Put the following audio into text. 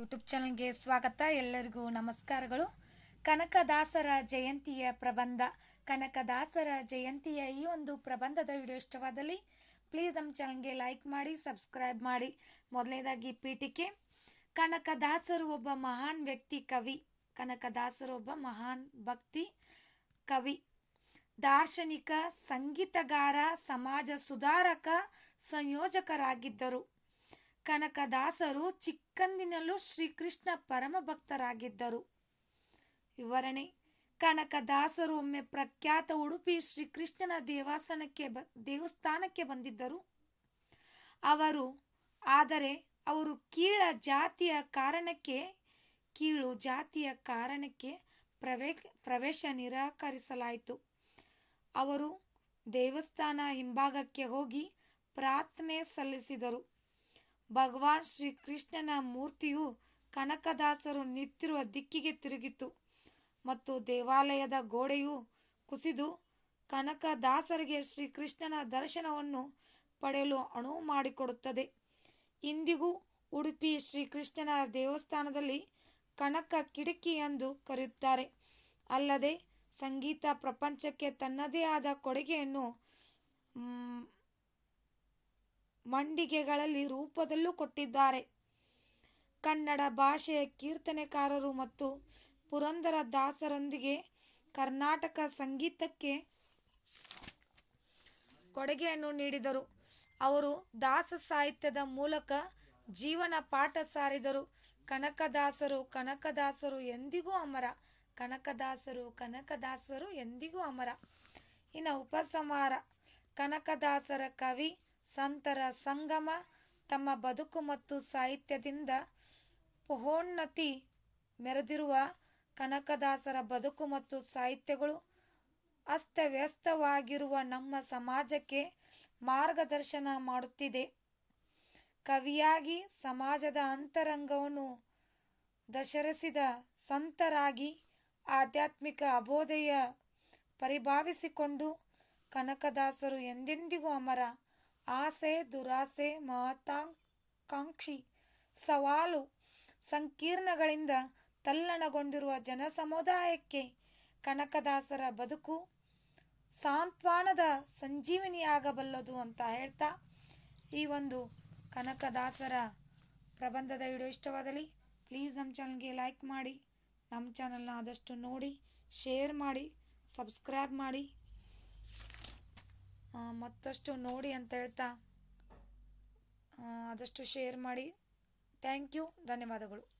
YouTube ಚಾನಲ್ಗೆ ಸ್ವಾಗತ. ಎಲ್ಲರಿಗೂ ನಮಸ್ಕಾರಗಳು. ಕನಕದಾಸರ ಜಯಂತಿಯ ಪ್ರಬಂಧ. ಕನಕದಾಸರ ಜಯಂತಿಯ ಈ ಒಂದು ಪ್ರಬಂಧದ ವಿಡಿಯೋ ಇಷ್ಟವಾದಲ್ಲಿ ಪ್ಲೀಸ್ ನಮ್ಮ ಚಾನಲ್ಗೆ ಲೈಕ್ ಮಾಡಿ ಸಬ್ಸ್ಕ್ರೈಬ್ ಮಾಡಿ. ಮೊದಲನೇದಾಗಿ ಪೀಠಿಕೆ. ಕನಕದಾಸರು ಒಬ್ಬ ಮಹಾನ್ ವ್ಯಕ್ತಿ, ಕವಿ. ಕನಕದಾಸರು ಒಬ್ಬ ಮಹಾನ್ ಭಕ್ತಿ, ಕವಿ. ದಾರ್ಶನಿಕ, ಸಂಗೀತಗಾರ, ಸಮಾಜ ಸುಧಾರಕ, ಸಂಯೋಜಕರಾಗಿದ್ದರು. ಕನಕದಾಸರು ಚಿಕ್ಕಂದಿನಲ್ಲೂ ಶ್ರೀಕೃಷ್ಣ ಪರಮ ಭಕ್ತರಾಗಿದ್ದರು. ವಿವರಣೆ, ಕನಕದಾಸರು ಒಮ್ಮೆ ಪ್ರಖ್ಯಾತ ಉಡುಪಿ ಶ್ರೀಕೃಷ್ಣನ ದೇವಸ್ಥಾನಕ್ಕೆ ಬ, ದೇವಸ್ಥಾನಕ್ಕೆ ಬಂದಿದ್ದರು. ಅವರು, ಆದರೆ ಅವರು ಕೀಳ ಜಾತಿಯ ಕಾರಣಕ್ಕೆ, ಕೀಳು ಜಾತಿಯ ಕಾರಣಕ್ಕೆ ಪ್ರವೇ ಪ್ರವೇಶ ನಿರಾಕರಿಸಲಾಯಿತು. ಅವರು ದೇವಸ್ಥಾನ ಹಿಂಭಾಗಕ್ಕೆ ಹೋಗಿ ಪ್ರಾರ್ಥನೆ ಸಲ್ಲಿಸಿದರು. ಭಗವಾನ್ ಶ್ರೀಕೃಷ್ಣನ ಮೂರ್ತಿಯು ಕನಕದಾಸರು ನಿಂತಿರುವ ದಿಕ್ಕಿಗೆ ತಿರುಗಿತು ಮತ್ತು ದೇವಾಲಯದ ಗೋಡೆಯು ಕುಸಿದು ಕನಕದಾಸರಿಗೆ ಶ್ರೀಕೃಷ್ಣನ ದರ್ಶನವನ್ನು ಪಡೆಯಲು ಅನುವು ಮಾಡಿಕೊಡುತ್ತದೆ. ಇಂದಿಗೂ ಉಡುಪಿ ಶ್ರೀಕೃಷ್ಣನ ದೇವಸ್ಥಾನದಲ್ಲಿ ಕನಕ ಕಿಟಕಿ ಎಂದು ಕರೆಯುತ್ತಾರೆ. ಅಲ್ಲದೆ ಸಂಗೀತ ಪ್ರಪಂಚಕ್ಕೆ ತನ್ನದೇ ಆದ ಕೊಡುಗೆಯನ್ನು ಮಂಡಿಗೆಗಳಲ್ಲಿ ರೂಪದಲ್ಲೂ ಕೊಟ್ಟಿದ್ದಾರೆ. ಕನ್ನಡ ಭಾಷೆಯ ಕೀರ್ತನೆಕಾರರು ಮತ್ತು ಪುರಂದರ ದಾಸರೊಂದಿಗೆ ಕರ್ನಾಟಕ ಸಂಗೀತಕ್ಕೆ ಕೊಡುಗೆಯನ್ನು ನೀಡಿದರು. ಅವರು ದಾಸ ಸಾಹಿತ್ಯದ ಮೂಲಕ ಜೀವನ ಪಾಠ ಸಾರಿದರು. ಕನಕದಾಸರು ಕನಕದಾಸರು ಎಂದಿಗೂ ಅಮರ. ಕನಕದಾಸರು ಕನಕದಾಸರು ಎಂದಿಗೂ ಅಮರ. ಇನ್ನು ಉಪಸಂಹಾರ. ಕನಕದಾಸರ ಕವಿ ಸಂತರ ಸಂಗಮ ತಮ್ಮ ಬದುಕು ಮತ್ತು ಸಾಹಿತ್ಯದಿಂದ ಪಹೋನ್ನತಿ ಮೆರೆದಿರುವ ಕನಕದಾಸರ ಬದುಕು ಮತ್ತು ಸಾಹಿತ್ಯಗಳು ಅಸ್ತವ್ಯಸ್ತವಾಗಿರುವ ನಮ್ಮ ಸಮಾಜಕ್ಕೆ ಮಾರ್ಗದರ್ಶನ ಮಾಡುತ್ತಿದೆ. ಕವಿಯಾಗಿ ಸಮಾಜದ ಅಂತರಂಗವನ್ನು ದಶರಿಸಿದ ಸಂತರಾಗಿ ಆಧ್ಯಾತ್ಮಿಕ ಅಬೋಧೆಯ ಪರಿಭಾವಿಸಿಕೊಂಡು ಕನಕದಾಸರು ಎಂದೆಂದಿಗೂ ಅಮರ. ಆಸೆ, ದುರಾಸೆ ಮಹತ್ವಾಕಾಂಕ್ಷಿ ಸವಾಲು, ಸಂಕೀರ್ಣಗಳಿಂದ ತಲ್ಲಣಗೊಂಡಿರುವ ಜನಸಮುದಾಯಕ್ಕೆ ಕನಕದಾಸರ ಬದುಕು ಸಾಂತ್ವನದ ಸಂಜೀವಿನಿಯಾಗಬಲ್ಲದು ಅಂತ ಹೇಳ್ತಾ ಈ ಒಂದು ಕನಕದಾಸರ ಪ್ರಬಂಧದ ವಿಡಿಯೋ ಇಷ್ಟವಾದಲ್ಲಿ ಪ್ಲೀಸ್ ನಮ್ಮ ಚಾನಲ್ಗೆ ಲೈಕ್ ಮಾಡಿ, ನಮ್ಮ ಚಾನಲ್ನ ಆದಷ್ಟು ನೋಡಿ, ಶೇರ್ ಮಾಡಿ, ಸಬ್ಸ್ಕ್ರೈಬ್ ಮಾಡಿ. ಮತ್ತಷ್ಟು ನೋಡಿ ಅಂತ ಹೇಳ್ತಾ ಆದಷ್ಟು ಶೇರ್ ಮಾಡಿ. ಥ್ಯಾಂಕ್ ಯು ಧನ್ಯವಾದಗಳು.